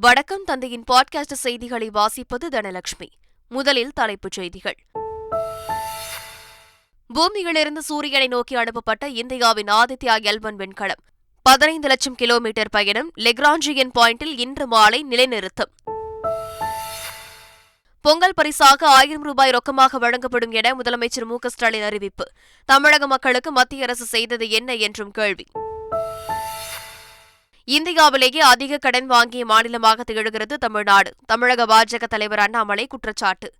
வடக்கம் தந்தையின் பாட்காஸ்ட் செய்திகளை வாசிப்பது தனலட்சுமி. முதலில் தலைப்புச் செய்திகள். பூமியிலிருந்து சூரியனை நோக்கி அனுப்பப்பட்ட இந்தியாவின் ஆதித்யா எல்வன் விண்கலம். பதினைந்து லட்சம் கிலோமீட்டர் பயணம் லெக்ராஞ்சியன் பாயிண்டில் இன்று மாலை நிலைநிறுத்தம். பொங்கல் பரிசாக ஆயிரம் ரூபாய் ரொக்கமாக வழங்கப்படும் என முதலமைச்சர் மு க ஸ்டாலின் அறிவிப்பு. தமிழக மக்களுக்கு மத்திய அரசு செய்தது என்ன என்றும் கேள்வி. இந்தியாவிலேயே அதிக கடன் வாங்கிய மாநிலமாக திகழ்கிறது தமிழ்நாடு. தமிழக பாஜக தலைவர் அண்ணாமலை குற்றச்சாட்டு.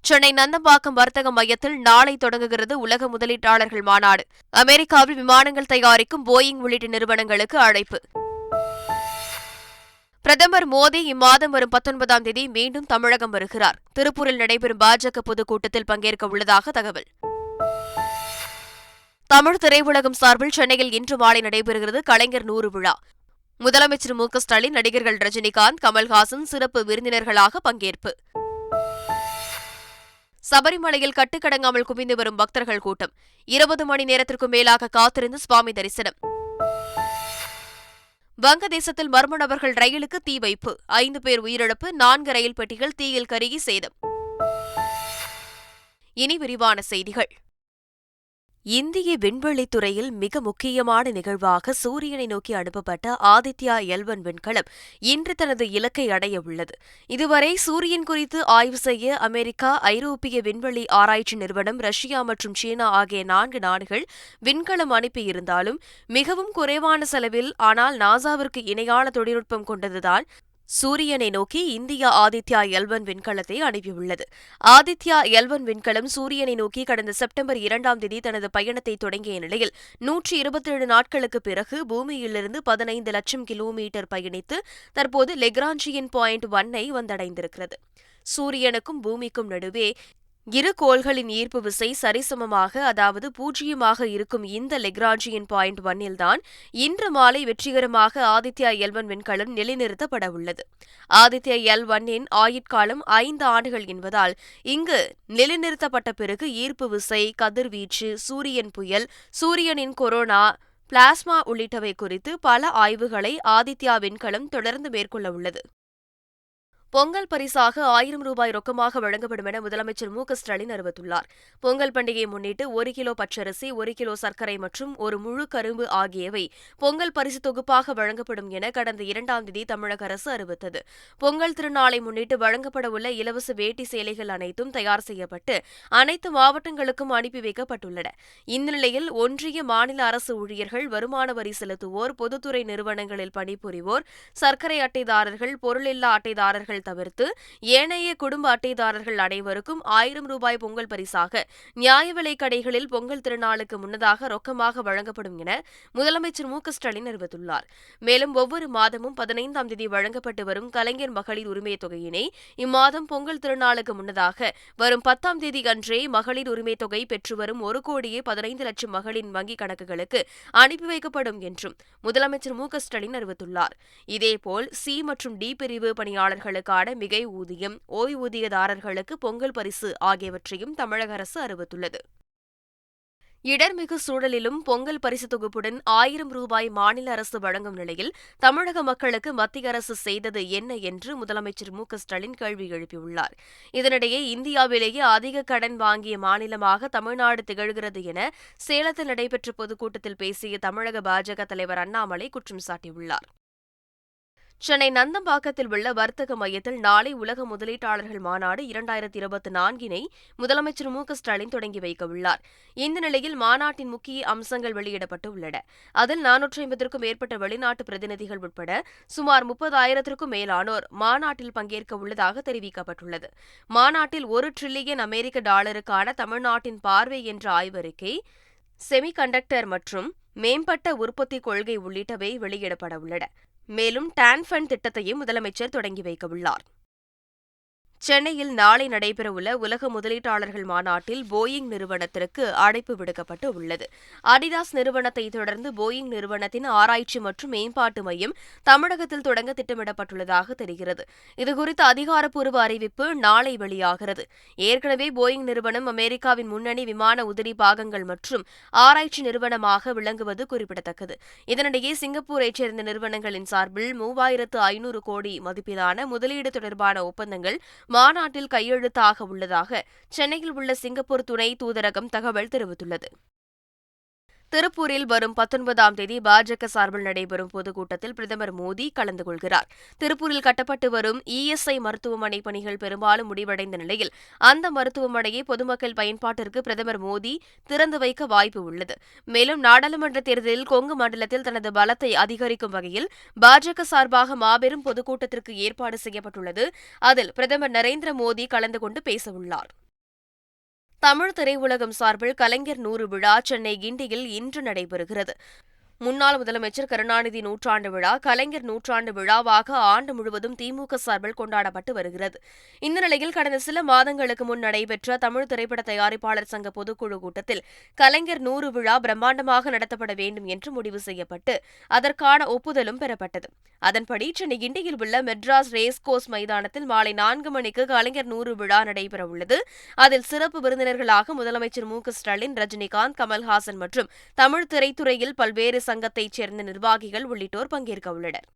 சென்னை நந்தம்பாக்கம் வர்த்தக மையத்தில் நாளை தொடங்குகிறது உலக முதலீட்டாளர்கள் மாநாடு. அமெரிக்காவில் விமானங்கள் தயாரிக்கும் போயிங் உள்ளிட்ட நிறுவனங்களுக்கு அழைப்பு. பிரதமர் மோடி இம்மாதம் வரும் பத்தொன்பதாம் தேதி மீண்டும் தமிழகம் வருகிறார். திருப்பூரில் நடைபெறும் பாஜக பொதுக்கூட்டத்தில் பங்கேற்க உள்ளதாக தகவல். தமிழ் திரையுலகம் சார்பில் சென்னையில் இன்று மாலை நடைபெறுகிறது கலைஞர் நூறு விழா. முதலமைச்சர் மு ஸ்டாலின் நடிகர்கள் ரஜினிகாந்த் கமல்ஹாசன் சிறப்பு விருந்தினர்களாக பங்கேற்பு. சபரிமலையில் கட்டுக்கடங்காமல் குவிந்து வரும் பக்தர்கள் கூட்டம். இருபது மணி நேரத்திற்கும் மேலாக காத்திருந்து சுவாமி தரிசனம். வங்கதேசத்தில் மர்ம நபர்கள் ரயிலுக்கு தீ வைப்பு. ஐந்து பேர் உயிரிழப்பு நான்கு ரயில் பெட்டிகள் தீயில் கருகி சேதம். இனி விரிவான செய்திகள். இந்திய விண்வெளித்துறையில் மிக முக்கியமான நிகழ்வாக சூரியனை நோக்கி அனுப்பப்பட்ட ஆதித்யா எல்வன் விண்கலம் இன்று தனது இலக்கை அடைய உள்ளது. இதுவரை சூரியன் குறித்து ஆய்வு செய்ய அமெரிக்கா ஐரோப்பிய விண்வெளி ஆராய்ச்சி நிறுவனம் ரஷ்யா மற்றும் சீனா ஆகிய நான்கு நாடுகள் விண்கலம் அனுப்பியிருந்தாலும் மிகவும் குறைவான செலவில் ஆனால் நாசாவிற்கு இணையான தொழில்நுட்பம் கொண்டதுதான் சூரியனை நோக்கி இந்தியா ஆதித்யா எல்வன் விண்கலத்தை அனுப்பியுள்ளது. ஆதித்யா எல்வன் விண்கலம் சூரியனை நோக்கி கடந்த செப்டம்பர் இரண்டாம் தேதி தனது பயணத்தை தொடங்கிய நிலையில் நூற்றி இருபத்தேழு நாட்களுக்கு பிறகு பூமியிலிருந்து பதினைந்து லட்சம் கிலோமீட்டர் பயணித்து தற்போது லெக்ராஞ்சியின் பாயிண்ட் ஒன்னை வந்தடைந்திருக்கிறது. சூரியனுக்கும் பூமிக்கும் நடுவே இரு கோள்களின் ஈர்ப்பு விசை சரிசமமாக அதாவது பூஜ்ஜியமாக இருக்கும் இந்த லெக்ராஜியின் பாயிண்ட் ஒன்னில்தான் இன்று மாலை வெற்றிகரமாக ஆதித்யா எல் ஒன் விண்கலம் நிலைநிறுத்தப்பட உள்ளது. ஆதித்யா எல் ஒன்னின் ஆயுட்காலம் ஐந்து ஆண்டுகள் என்பதால் இங்கு நிலைநிறுத்தப்பட்ட பிறகு ஈர்ப்பு விசை கதிர்வீச்சு சூரியன் புயல் சூரியனின் கொரோனா பிளாஸ்மா உள்ளிட்டவை குறித்து பல ஆய்வுகளை ஆதித்யா விண்கலம் தொடர்ந்து மேற்கொள்ள உள்ளது. பொங்கல் பரிசாக ஆயிரம் ரூபாய் ரொக்கமாக வழங்கப்படும் என முதலமைச்சர் மு க ஸ்டாலின் அறிவித்துள்ளார். பொங்கல் பண்டிகையை முன்னிட்டு ஒரு கிலோ பச்சரிசி ஒரு கிலோ சர்க்கரை மற்றும் ஒரு முழு கரும்பு ஆகியவை பொங்கல் பரிசு தொகுப்பாக வழங்கப்படும் என கடந்த இரண்டாம் தேதி தமிழக அரசு அறிவித்தது. பொங்கல் திருநாளை முன்னிட்டு வழங்கப்பட உள்ள இலவச வேட்டி சேலைகள் அனைத்தும் தயார் செய்யப்பட்டு அனைத்து மாவட்டங்களுக்கும் அனுப்பி வைக்கப்பட்டுள்ளன. இந்நிலையில் ஒன்றிய மாநில அரசு ஊழியர்கள் வருமான வரி செலுத்துவோர் பொதுத்துறை நிறுவனங்களில் பணிபுரிவோர் சர்க்கரை அட்டைதாரர்கள் பொருளில்லா அட்டைதாரர்கள் தவிர்த்து ஏனைய குடும்ப அட்டைதாரர்கள் அனைவருக்கும் ஆயிரம் ரூபாய் பொங்கல் பரிசாக நியாய விலைக் கடைகளில் பொங்கல் திருநாளுக்கு முன்னதாக ரொக்கமாக வழங்கப்படும் என முதலமைச்சர் மு ஸ்டாலின் அறிவித்துள்ளார். மேலும் ஒவ்வொரு மாதமும் பதினைந்தாம் தேதி வழங்கப்பட்டு வரும் கலைஞர் மகளிர் உரிமை தொகையினை இம்மாதம் பொங்கல் திருநாளுக்கு முன்னதாக வரும் பத்தாம் தேதி அன்றே மகளிர் உரிமை தொகை பெற்று வரும் ஒரு கோடியே பதினைந்து லட்சம் மகளின் வங்கிக் கணக்குகளுக்கு அனுப்பி வைக்கப்படும் என்றும் முதலமைச்சர் மு ஸ்டாலின் அறிவித்துள்ளார். இதேபோல் சி மற்றும் டி பிரிவு பணியாளர்களுக்கு ஆண்டுகளுக்கான மிகை ஊதியம் ஓய்வூதியதாரர்களுக்கு பொங்கல் பரிசு ஆகியவற்றையும் தமிழக அரசு அறிவித்துள்ளது. இடர்மிகு சூழலிலும் பொங்கல் பரிசு தொகுப்புடன் ஆயிரம் ரூபாய் மாநில அரசு வழங்கும் நிலையில் தமிழக மக்களுக்கு மத்திய அரசு செய்தது என்ன என்று முதலமைச்சர் மு ஸ்டாலின் கேள்வி எழுப்பியுள்ளார். இதனிடையே இந்தியாவிலேயே அதிக கடன் வாங்கிய மாநிலமாக தமிழ்நாடு திகழ்கிறது என சேலத்தில் நடைபெற்ற பொதுக்கூட்டத்தில் பேசிய தமிழக பாஜக தலைவர் அண்ணாமலை குற்றம் சாட்டியுள்ளார். சென்னை நந்தம்பாக்கத்தில் உள்ள வர்த்தக மையத்தில் நாளை உலக முதலீட்டாளர்கள் மாநாடு இரண்டாயிரத்தி இருபத்தி நான்கினை முதலமைச்சர் மு ஸ்டாலின் தொடங்கி வைக்க உள்ளார். இந்த நிலையில் மாநாட்டின் முக்கிய அம்சங்கள் வெளியிடப்பட்டு உள்ளன. அதில் நானூற்றி ஐம்பதற்கும் மேற்பட்ட வெளிநாட்டு பிரதிநிதிகள் உட்பட சுமார் முப்பதாயிரத்திற்கும் மேலானோர் மாநாட்டில் பங்கேற்க உள்ளதாக தெரிவிக்கப்பட்டுள்ளது. மாநாட்டில் ஒரு டிரில்லியன் அமெரிக்க டாலருக்கான தமிழ்நாட்டின் பார்வை என்ற ஆய்வறிக்கை செமிகண்டக்டர் மற்றும் மேம்பட்ட உற்பத்தி கொள்கை உள்ளிட்டவை வெளியிடப்பட உள்ளன. மேலும் டான் ஃபண்ட் திட்டத்தையும் முதலமைச்சர் தொடங்கி வைக்கவுள்ளார். சென்னையில் நாளை நடைபெறவுள்ள உலக முதலீட்டாளர்கள் மாநாட்டில் போயிங் நிறுவனத்திற்கு அழைப்பு விடுக்கப்பட்டு உள்ளது. அடிதாஸ் நிறுவனத்தை தொடர்ந்து போயிங் நிறுவனத்தின் ஆராய்ச்சி மற்றும் மேம்பாட்டு மையம் தமிழகத்தில் தொடங்க திட்டமிடப்பட்டுள்ளதாக தெரிகிறது. இதுகுறித்த அதிகாரப்பூர்வ அறிவிப்பு நாளை வெளியாகிறது. ஏற்கனவே போயிங் நிறுவனம் அமெரிக்காவின் முன்னணி விமான உதிரி பாகங்கள் மற்றும் ஆராய்ச்சி நிறுவனமாக விளங்குவது குறிப்பிடத்தக்கது. இதனிடையே சிங்கப்பூரைச் சேர்ந்த நிறுவனங்களின் சார்பில் மூவாயிரத்து ஐநூறு கோடி மதிப்பிலான முதலீடு தொடர்பான ஒப்பந்தங்கள் மாநாட்டில் கையெழுத்தாக உள்ளதாக சென்னையில் உள்ள சிங்கப்பூர் துணை தூதரகம் தகவல் தெரிவித்துள்ளது. திருப்பூரில் வரும் பத்தொன்பதாம் தேதி பாஜக சார்பில் நடைபெறும் பொதுக்கூட்டத்தில் பிரதமர் மோடி கலந்து கொள்கிறார். திருப்பூரில் கட்டப்பட்டு வரும் இஎஸ்ஐ மருத்துவமனை பணிகள் பெரும்பாலும் முடிவடைந்த நிலையில் அந்த மருத்துவமனையை பொதுமக்கள் பயன்பாட்டிற்கு பிரதமர் மோடி திறந்து வைக்க வாய்ப்பு உள்ளது. மேலும் நாடாளுமன்ற தேர்தலில் கொங்கு மண்டலத்தில் தனது பலத்தை அதிகரிக்கும் வகையில் பாஜக சார்பாக மாபெரும் பொதுக்கூட்டத்திற்கு ஏற்பாடு செய்யப்பட்டுள்ளது. அதில் பிரதமர் நரேந்திர மோடி கலந்து கொண்டு பேசவுள்ளார். தமிழ் திரையுலகம் சார்பில் கலைஞர் நூறு விழா சென்னை கிண்டியில் இன்று நடைபெறுகிறது. முன்னாள் முதலமைச்சர் கருணாநிதி நூற்றாண்டு விழா கலைஞர் நூற்றாண்டு விழாவாக ஆண்டு முழுவதும் திமுக சார்பில் கொண்டாடப்பட்டு வருகிறது. இந்த நிலையில் கடந்த சில மாதங்களுக்கு முன் நடைபெற்ற தமிழ் திரைப்பட தயாரிப்பாளர் சங்க பொதுக்குழு கூட்டத்தில் கலைஞர் நூறு விழா பிரம்மாண்டமாக நடத்தப்பட வேண்டும் என்று முடிவு செய்யப்பட்டு அதற்கான ஒப்புதலும் பெறப்பட்டது. அதன்படி சென்னை கிண்டியில் உள்ள மெட்ராஸ் ரேஸ் கோர்ஸ் மைதானத்தில் மாலை நான்கு மணிக்கு கலைஞர் நூறு விழா நடைபெறவுள்ளது அதில் சிறப்பு விருந்தினர்களாக முதலமைச்சர் மு ஸ்டாலின் ரஜினிகாந்த் கமல்ஹாசன் மற்றும் தமிழ் திரைத்துறையில் பல்வேறு சங்கத்தைச் சேர்ந்த நிர்வாகிகள் உள்ளிட்டோர் பங்கேற்க உள்ளனர்.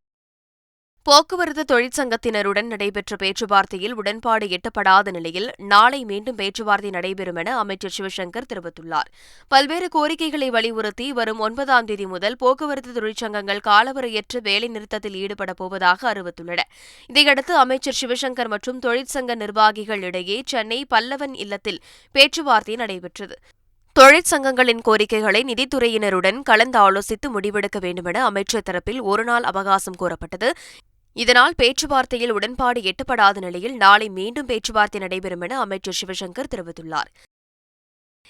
போக்குவரத்து தொழிற்சங்கத்தினருடன் நடைபெற்ற பேச்சுவார்த்தையில் உடன்பாடு எட்டப்படாத நிலையில் நாளை மீண்டும் பேச்சுவார்த்தை நடைபெறும் என அமைச்சர் சிவசங்கர் தெரிவித்துள்ளார். பல்வேறு கோரிக்கைகளை வலியுறுத்தி வரும் ஒன்பதாம் தேதி முதல் போக்குவரத்து தொழிற்சங்கங்கள் காலவரையற்ற வேலைநிறுத்தத்தில் ஈடுபடப் போவதாக அறிவித்துள்ளன. இதையடுத்து அமைச்சர் சிவசங்கர் மற்றும் தொழிற்சங்க நிர்வாகிகள் இடையே சென்னை பல்லவன் இல்லத்தில் பேச்சுவார்த்தை நடைபெற்றது. தொழிற்சங்கங்களின் கோரிக்கைகளை நிதித்துறையினருடன் கலந்து ஆலோசித்து முடிவெடுக்க வேண்டுமென அமைச்சர் தரப்பில் ஒருநாள் அவகாசம் கோரப்பட்டது. இதனால் பேச்சுவார்த்தையில் உடன்பாடு எட்டப்படாத நிலையில் நாளை மீண்டும் பேச்சுவார்த்தை நடைபெறும் என அமைச்சர் சிவசங்கர் தெரிவித்துள்ளார்.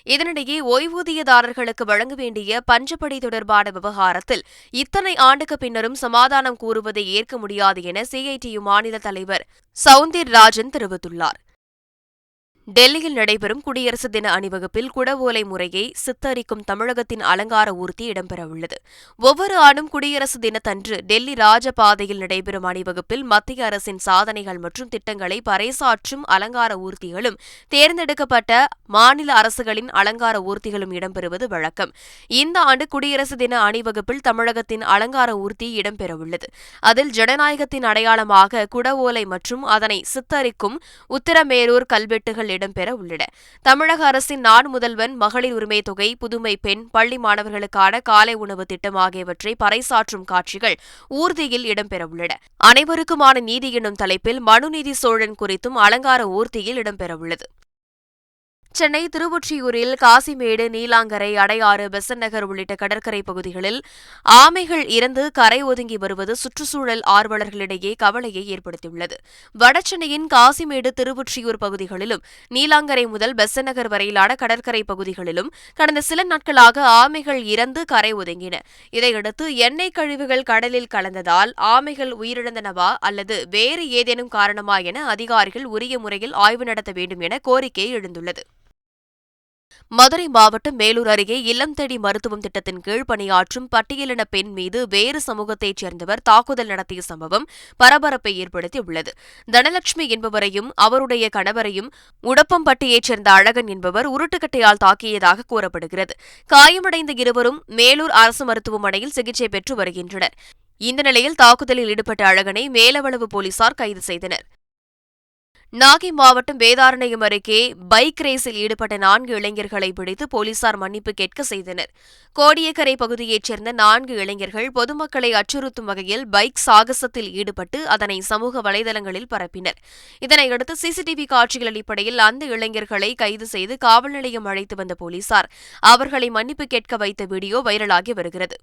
இதனிடையே ஓய்வூதியதாரர்களுக்கு வழங்க வேண்டிய பஞ்சப்படி தொடர்பான விவகாரத்தில் இத்தனை ஆண்டுக்கு பின்னரும் சமாதானம் கூறுவதை ஏற்க முடியாது என சிஐடியு மாநில தலைவர் சவுந்தர் ராஜன் தெரிவித்துள்ளார். டெல்லியில் நடைபெறும் குடியரசு தின அணிவகுப்பில் குடவோலை முறையை சித்தரிக்கும் தமிழகத்தின் அலங்கார ஊர்தி இடம்பெறவுள்ளது. ஒவ்வொரு ஆண்டும் குடியரசு தினத்தன்று டெல்லி ராஜபாதையில் நடைபெறும் அணிவகுப்பில் மத்திய அரசின் சாதனைகள் மற்றும் திட்டங்களை பறைசாற்றும் அலங்கார ஊர்திகளும் தேர்ந்தெடுக்கப்பட்ட மாநில அரசுகளின் அலங்கார ஊர்திகளும் இடம்பெறுவது வழக்கம். இந்த ஆண்டு குடியரசு தின அணிவகுப்பில் தமிழகத்தின் அலங்கார ஊர்தி இடம்பெறவுள்ளது. அதில் ஜனநாயகத்தின் அடையாளமாக குடவோலை மற்றும் அதனை சித்தரிக்கும் உத்தரமேரூர் கல்வெட்டுகள் இடம்பெற உள்ளன. தமிழக அரசின் நான் முதல்வன் மகளிர் உரிமை தொகை புதுமை பெண் பள்ளி மாணவர்களுக்கான காலை உணவு திட்டம் ஆகியவற்றை பறைசாற்றும் காட்சிகள் ஊர்தியில் இடம்பெறவுள்ளன அனைவருக்குமான நீதி எனும் தலைப்பில் மனுநீதி சோழன் குறித்தும் அலங்கார ஊர்தியில் இடம்பெறவுள்ளது சென்னை திருவொற்றியூரில் காசிமேடு நீலாங்கரை அடையாறு பெசன் நகர் உள்ளிட்ட கடற்கரை பகுதிகளில் ஆமைகள் இறந்து கரை ஒதுங்கி வருவது சுற்றுச்சூழல் ஆர்வலர்களிடையே கவலையை ஏற்படுத்தியுள்ளது. வடசென்னையின் காசிமேடு திருவொற்றியூர் பகுதிகளிலும் நீலாங்கரை முதல் பெசன் நகர் வரையிலான கடற்கரை பகுதிகளிலும் கடந்த சில நாட்களாக ஆமைகள் இறந்து கரை ஒதுங்கின. இதையடுத்து எண்ணெய் கழிவுகள் கடலில் கலந்ததால் ஆமைகள் உயிரிழந்தனவா அல்லது வேறு ஏதேனும் காரணமா என அதிகாரிகள் உரிய முறையில் ஆய்வு நடத்த வேண்டும் என கோரிக்கை எழுந்துள்ளது. மதுரை மாவட்டம் மேலூர் அருகே இல்லம் தேடி மருத்துவம் திட்டத்தின் கீழ் பணியாற்றும் பட்டியலின பெண் மீது வேறு சமூகத்தைச் சேர்ந்தவர் தாக்குதல் நடத்திய சம்பவம் பரபரப்பை ஏற்படுத்தியுள்ளது. தனலட்சுமி என்பவரையும் அவருடைய கணவரையும் உடப்பம்பட்டியைச் சேர்ந்த அழகன் என்பவர் உருட்டுக்கட்டையால் தாக்கியதாக கூறப்படுகிறது. காயமடைந்த இருவரும் மேலூர் அரசு மருத்துவமனையில் சிகிச்சை பெற்று வருகின்றனர். இந்த நிலையில் தாக்குதலில் ஈடுபட்ட அழகனை மேலவளவு போலீசார் கைது செய்தனர். நாகை மாவட்டம் வேதாரண்யம் அருகே பைக் ரேஸில் ஈடுபட்ட நான்கு இளைஞர்களை பிடித்து போலீசார் மன்னிப்பு கேட்க செய்தனர். கோடியக்கரை பகுதியைச் சேர்ந்த நான்கு இளைஞர்கள் பொதுமக்களை அச்சுறுத்தும் வகையில் பைக் சாகசத்தில் ஈடுபட்டு அதனை சமூக வலைதளங்களில் பரப்பினர். இதனையடுத்து சிசிடிவி காட்சிகள் அடிப்படையில் அந்த இளைஞர்களை கைது செய்து காவல் நிலையம் அழைத்து வந்த போலீசார் அவர்களை மன்னிப்பு கேட்க வைத்த வீடியோ வைரலாகி வருகிறது.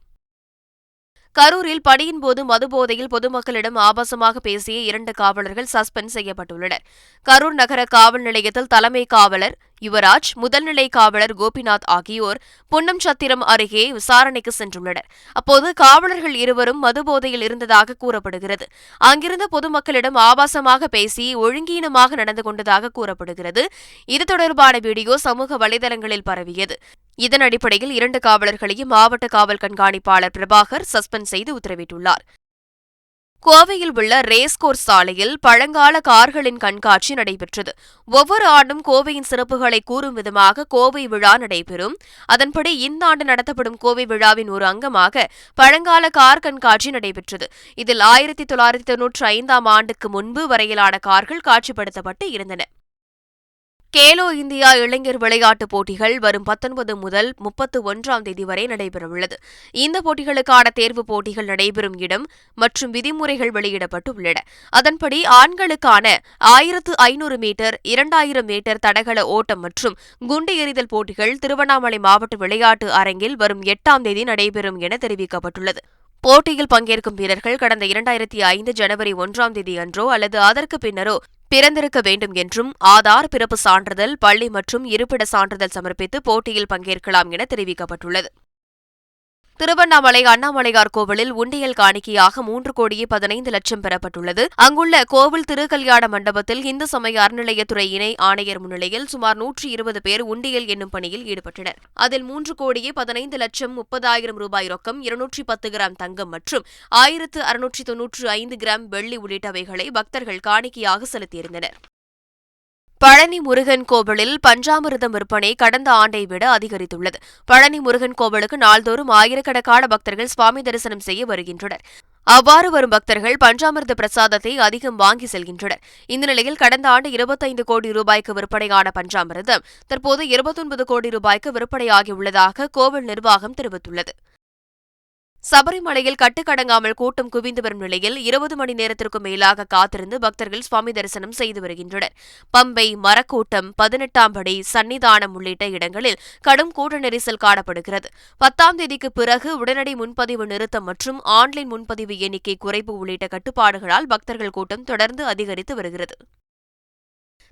கரூரில் பணியின் போது மதுபோதையில் பொதுமக்களிடம் ஆபாசமாக பேசிய இரண்டு காவலர்கள் சஸ்பெண்ட் செய்யப்பட்டுள்ளனர். கரூர் நகர காவல் நிலையத்தில் தலைமை காவலர் யுவராஜ் முதல்நிலை காவலர் கோபிநாத் ஆகியோர் புன்னம் சத்திரம் அருகே விசாரணைக்கு சென்றுள்ளனர். அப்போது காவலர்கள் இருவரும் மதுபோதையில் இருந்ததாக கூறப்படுகிறது. அங்கிருந்த பொதுமக்களிடம் ஆபாசமாக பேசி ஒழுங்கீனமாக நடந்து கொண்டதாக கூறப்படுகிறது. இது தொடர்பான வீடியோ சமூக வலைதளங்களில் பரவியது. இதன் அடிப்படையில் இரண்டு காவலர்களையும் மாவட்ட காவல் கண்காணிப்பாளர் பிரபாகர் சஸ்பெண்ட் செய்து உத்தரவிட்டுள்ளார். கோவையில் உள்ள ரேஸ்கோர்ஸ் சாலையில் பழங்கால கார்களின் கண்காட்சி நடைபெற்றது. ஒவ்வொரு ஆண்டும் கோவையின் சிறப்புகளை கூறும் விதமாக கோவை விழா நடைபெறும். அதன்படி இந்த ஆண்டு நடத்தப்படும் கோவை விழாவின் ஒரு அங்கமாக பழங்கால கார் கண்காட்சி நடைபெற்றது. இதில் ஆயிரத்தி தொள்ளாயிரத்தி தொன்னூற்றி ஐந்தாம் ஆண்டுக்கு முன்பு வரையிலான கார்கள் காட்சிப்படுத்தப்பட்டு இருந்தன. கேலோ இந்தியா இளைஞர் விளையாட்டுப் போட்டிகள் வரும் பத்தொன்பது முதல் முப்பத்து ஒன்றாம் தேதி வரை நடைபெறவுள்ளது. இந்த போட்டிகளுக்கான தேர்வுப் போட்டிகள் நடைபெறும் இடம் மற்றும் விதிமுறைகள் வெளியிடப்பட்டு உள்ளன அதன்படி ஆண்களுக்கான ஆயிரத்து ஐநூறு மீட்டர் இரண்டாயிரம் மீட்டர் தடகள ஓட்டம் மற்றும் குண்டு எறிதல் போட்டிகள் திருவண்ணாமலை மாவட்ட விளையாட்டு அரங்கில் வரும் எட்டாம் தேதி நடைபெறும் என தெரிவிக்கப்பட்டுள்ளது. போட்டியில் பங்கேற்கும் வீரர்கள் கடந்த இரண்டாயிரத்தி ஐந்து ஜனவரி ஒன்றாம் தேதி அன்றோ அல்லது அதற்கு பின்னரோ பிறந்திருக்க வேண்டும் என்றும் ஆதார் பிறப்பு சான்றிதழ் பள்ளி மற்றும் இருப்பிட சான்றிதழ் சமர்ப்பித்து போட்டியில் பங்கேற்கலாம் என தெரிவிக்கப்பட்டுள்ளது. திருவண்ணாமலை அண்ணாமலையார் கோவிலில் உண்டியல் காணிக்கையாக மூன்று கோடியே பதினைந்து லட்சம் பெறப்பட்டுள்ளது. அங்குள்ள கோவில் திருக்கல்யாண மண்டபத்தில் இந்து சமய அறநிலையத்துறை இணை ஆணையர் முன்னிலையில் சுமார் நூற்றி இருபது பேர் உண்டியல் என்னும் பணியில் ஈடுபட்டனர். அதில் மூன்று கோடியே பதினைந்து லட்சம் முப்பதாயிரம் ரூபாய் ரொக்கம் இருநூற்றி பத்து கிராம் தங்கம் மற்றும் ஆயிரத்து அறுநூற்றி தொன்னூற்று ஐந்து கிராம் வெள்ளி உள்ளிட்டவைகளை பக்தர்கள் காணிக்கையாக செலுத்தியிருந்தனர். பழனி முருகன் கோவிலில் பஞ்சாமிர்தம் விற்பனை கடந்த ஆண்டை விட அதிகரித்துள்ளது. பழனி முருகன் கோவிலுக்கு நாள்தோறும் ஆயிரக்கணக்கான பக்தர்கள் சுவாமி தரிசனம் செய்ய வருகின்றனர். அவ்வாறு வரும் பக்தர்கள் பஞ்சாமிர்த பிரசாதத்தை அதிகம் வாங்கி செல்கின்றனர். இந்த நிலையில் கடந்த ஆண்டு இருபத்தைந்து கோடி ரூபாய்க்கு விற்பனையான பஞ்சாமிர்தம் தற்போது இருபத்தொன்பது கோடி ரூபாய்க்கு விற்பனையாகியுள்ளதாக கோவில் நிர்வாகம் தெரிவித்துள்ளது. சபரிமலையில் கட்டுக்கடங்காமல் கூட்டம் குவிந்து வரும் நிலையில் இருபது மணி நேரத்திற்கும் மேலாக காத்திருந்து பக்தர்கள் சுவாமி தரிசனம் செய்து வருகின்றனர். பம்பை மரக்கூட்டம் பதினெட்டாம் படி சன்னிதானம் உள்ளிட்ட இடங்களில் கடும் கூட்ட நெரிசல் காணப்படுகிறது. பத்தாம் தேதிக்கு பிறகு உடனடி முன்பதிவு நிறுத்தம் மற்றும் ஆன்லைன் முன்பதிவு எண்ணிக்கை குறைப்பு உள்ளிட்ட கட்டுப்பாடுகளால் பக்தர்கள் கூட்டம் தொடர்ந்து அதிகரித்து வருகிறது.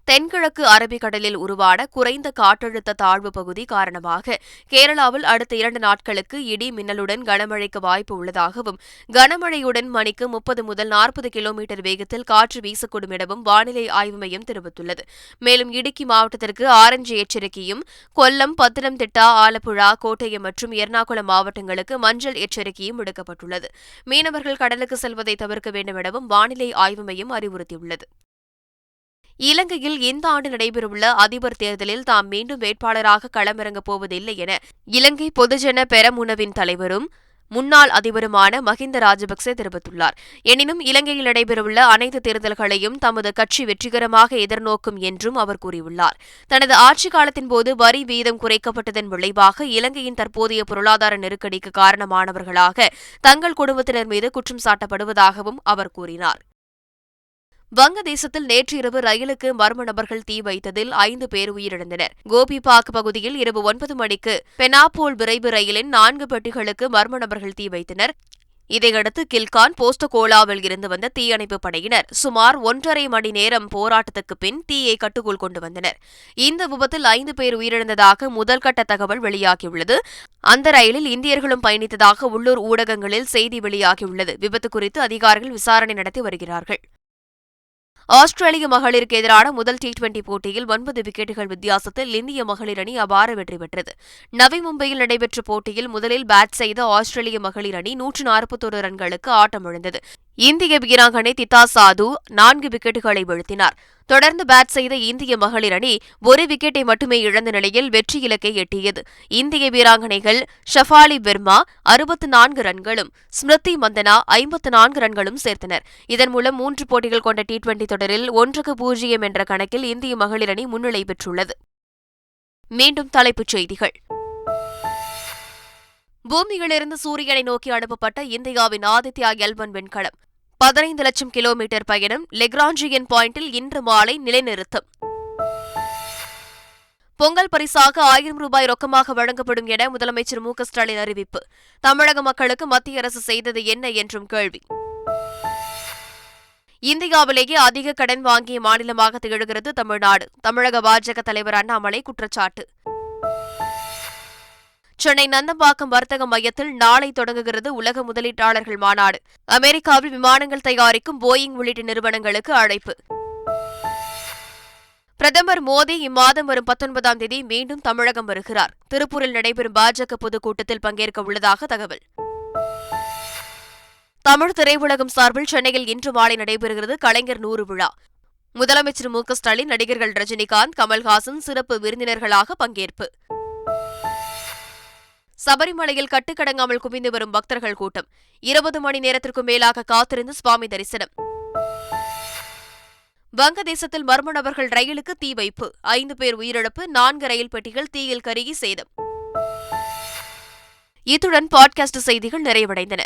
தென்கிழக்கு அரபிக்கடலில் உருவான குறைந்த காற்றழுத்த தாழ்வு பகுதி காரணமாக கேரளாவில் அடுத்த இரண்டு நாட்களுக்கு இடி மின்னலுடன் கனமழைக்கு வாய்ப்பு உள்ளதாகவும் கனமழையுடன் மணிக்கு முப்பது முதல் நாற்பது கிலோமீட்டர் வேகத்தில் காற்று வீசக்கூடும் எனவும் வானிலை ஆய்வு மையம் தெரிவித்துள்ளது. மேலும் இடுக்கி மாவட்டத்திற்கு ஆரஞ்சு எச்சரிக்கையும் கொல்லம் பத்தனம்திட்டா ஆலப்புழா கோட்டயம் மற்றும் எர்ணாகுளம் மாவட்டங்களுக்கு மஞ்சள் எச்சரிக்கையும் விடுக்கப்பட்டுள்ளது. மீனவர்கள் கடலுக்கு செல்வதை தவிர்க்க வேண்டும் எனவும் வானிலை ஆய்வு மையம் அறிவுறுத்தியுள்ளது. இலங்கையில் இந்த ஆண்டு நடைபெறவுள்ள அதிபர் தேர்தலில் தாம் மீண்டும் வேட்பாளராக களமிறங்கப் போவதில்லை என இலங்கை பொதுஜன பெரமுனவின் தலைவரும் முன்னாள் அதிபருமான மஹிந்த ராஜபக்சே தெரிவித்துள்ளார். எனினும் இலங்கையில் நடைபெறவுள்ள அனைத்து தேர்தல்களையும் தமது கட்சி வெற்றிகரமாக எதிர்நோக்கும் என்றும் அவர் கூறியுள்ளார். தனது ஆட்சிக் காலத்தின் போது வரி வீதம் குறைக்கப்பட்டதன் விளைவாக இலங்கையின் தற்போதைய பொருளாதார நெருக்கடிக்கு காரணமானவர்களாக தங்கள் குடும்பத்தினர் மீது குற்றம் சாட்டப்படுவதாகவும் அவர் கூறினார். வங்கதேசத்தில் நேற்று இரவு ரயிலுக்கு மர்ம நபர்கள் தீ வைத்ததில் ஐந்து பேர் உயிரிழந்தனர். கோபிபாக் பகுதியில் இரவு ஒன்பது மணிக்கு பெனாப்போல் விரைவு ரயிலின் நான்கு பெட்டிகளுக்கு மர்ம நபர்கள் தீ வைத்தனர். இதையடுத்து கில்கான் போஸ்டகோலாவில் இருந்து வந்த தீயணைப்பு படையினர் சுமார் ஒன்றரை மணி நேரம் போராட்டத்துக்கு பின் தீயை கட்டுக்குள் கொண்டு வந்தனர். இந்த விபத்தில் ஐந்து பேர் உயிரிழந்ததாக முதல்கட்ட தகவல் வெளியாகியுள்ளது. அந்த ரயிலில் இந்தியர்களும் பயணித்ததாக உள்ளூர் ஊடகங்களில் செய்தி வெளியாகியுள்ளது. விபத்து குறித்து அதிகாரிகள் விசாரணை நடத்தி வருகிறார்கள். ஆஸ்திரேலிய மகளிருக்கு எதிரான முதல் டி டுவெண்டி போட்டியில் ஒன்பது விக்கெட்டுகள் வித்தியாசத்தில் இந்திய மகளிர் அணி அபார வெற்றி பெற்றது. நவி மும்பையில் நடைபெற்ற போட்டியில் முதலில் பேட் செய்த ஆஸ்திரேலிய மகளிர் அணி நூற்று நாற்பத்தொரு ரன்களுக்கு ஆட்டமிழந்தது. இந்திய வீராங்கனை திதா சாது நான்கு விக்கெட்டுகளை வீழ்த்தினார். தொடர்ந்து பேட் செய்த இந்திய மகளிர் அணி ஒரு விக்கெட்டை மட்டுமே இழந்த நிலையில் வெற்றி இலக்கை எட்டியது. இந்திய வீராங்கனைகள் ஷஃபாலி வெர்மா அறுபத்து நான்கு ரன்களும் ஸ்மிருதி மந்தனா ஐம்பத்து நான்கு ரன்களும் சேர்த்தனர். இதன் மூலம் மூன்று போட்டிகள் கொண்ட டி டுவெண்டி தொடரில் ஒன்றுக்கு பூஜ்ஜியம் என்ற கணக்கில் இந்திய மகளிர் அணி முன்னிலை பெற்றுள்ளது. மீண்டும் தலைப்புச் செய்திகள். பூமியிலிருந்து சூரியனை நோக்கி அனுப்பப்பட்ட இந்தியாவின் ஆதித்யா எல்வன் விண்கலம். பதினைந்து லட்சம் கிலோமீட்டர் பயணம் லெக்ராஞ்சியன் பாயிண்டில் இன்று மாலை நிலைநிறுத்தம். பொங்கல் பரிசாக ஆயிரம் ரூபாய் ரொக்கமாக வழங்கப்படும் என முதலமைச்சர் மு ஸ்டாலின் அறிவிப்பு. தமிழக மக்களுக்கு மத்திய அரசு செய்தது என்ன என்றும் கேள்வி. இந்தியாவிலேயே அதிக கடன் வாங்கிய மாநிலமாக திகழ்கிறது தமிழ்நாடு. தமிழக பாஜக தலைவர் அண்ணாமலை குற்றச்சாட்டு. சென்னை நந்தம்பாக்கம் வர்த்தக மையத்தில் நாளை தொடங்குகிறது உலக முதலீட்டாளர்கள் மாநாடு. அமெரிக்காவில் விமானங்கள் தயாரிக்கும் போயிங் உள்ளிட்ட நிறுவனங்களுக்கு அழைப்பு. பிரதமர் மோடி இம்மாதம் வரும் பத்தொன்பதாம் தேதி மீண்டும் தமிழகம் வருகிறார். திருப்பூரில் நடைபெறும் பாஜக பொதுக்கூட்டத்தில் பங்கேற்க உள்ளதாக தகவல். தமிழ் திரையுலகம் சார்பில் சென்னையில் இன்று மாலை நடைபெறுகிறது கலைஞர் நூறு விழா. முதலமைச்சர் மு ஸ்டாலின் நடிகர்கள் ரஜினிகாந்த் கமல்ஹாசன் சிறப்பு விருந்தினர்களாக பங்கேற்பு. சபரிமலையில் கட்டுக்கடங்காமல் குவிந்து வரும் பக்தர்கள் கூட்டம். இருபது மணி நேரத்திற்கும் மேலாக காத்திருந்து சுவாமி தரிசனம். வங்கதேசத்தில் மர்ம நபர்கள் ரயிலுக்கு தீ வைப்பு. ஐந்து பேர் உயிரிழப்பு நான்கு ரயில் பெட்டிகள் தீயில் கருகி சேதம். இத்துடன் பாட்காஸ்ட் செய்திகள் நிறைவடைந்தன.